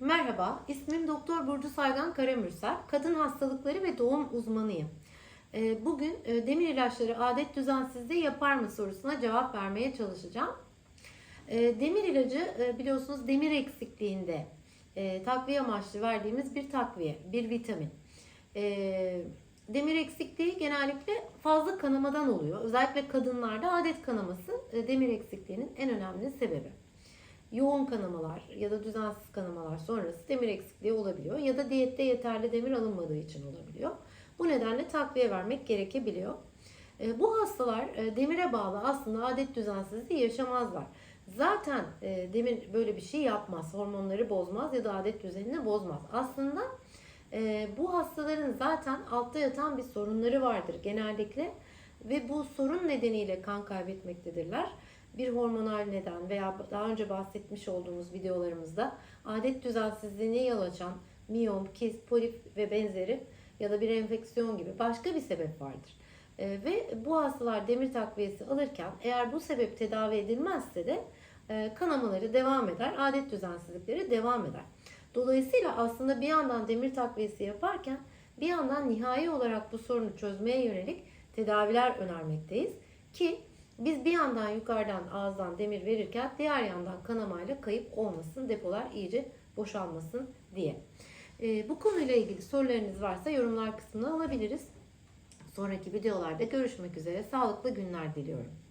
Merhaba, ismim Doktor Burcu Saygan Karamürsel. Kadın hastalıkları ve doğum uzmanıyım. Ee, Bugün e, demir ilaçları adet düzensizliği yapar mı sorusuna cevap vermeye çalışacağım. Ee, Demir ilacı e, biliyorsunuz demir eksikliğinde e, takviye amaçlı verdiğimiz bir takviye, bir vitamin. Ee, Demir eksikliği genellikle fazla kanamadan oluyor. Özellikle kadınlarda adet kanaması demir eksikliğinin en önemli sebebi yoğun kanamalar ya da düzensiz kanamalar sonrası demir eksikliği olabiliyor ya da diyette yeterli demir alınmadığı için olabiliyor. Bu nedenle takviye vermek gerekebiliyor. E, Bu hastalar e, demire bağlı aslında adet düzensizliği yaşamazlar. Zaten e, demir böyle bir şey yapmaz. Hormonları bozmaz ya da adet düzenini bozmaz. Aslında bu hastaların zaten altta yatan bir sorunları vardır genellikle ve bu sorun nedeniyle kan kaybetmektedirler bir hormonal neden veya daha önce bahsetmiş olduğumuz videolarımızda adet düzensizliğine yol açan miyom, kist, polip ve benzeri ya da bir enfeksiyon gibi başka bir sebep vardır. Ee, ve bu hastalar demir takviyesi alırken eğer bu sebep tedavi edilmezse de e, kanamaları devam eder, adet düzensizlikleri devam eder. Dolayısıyla aslında bir yandan demir takviyesi yaparken bir yandan nihai olarak bu sorunu çözmeye yönelik tedaviler önermekteyiz ki biz bir yandan yukarıdan ağızdan demir verirken diğer yandan kanamayla kayıp olmasın, depolar iyice boşalmasın diye. Ee, bu konuyla ilgili sorularınız varsa yorumlar kısmına alabiliriz. Sonraki videolarda görüşmek üzere. Sağlıklı günler diliyorum.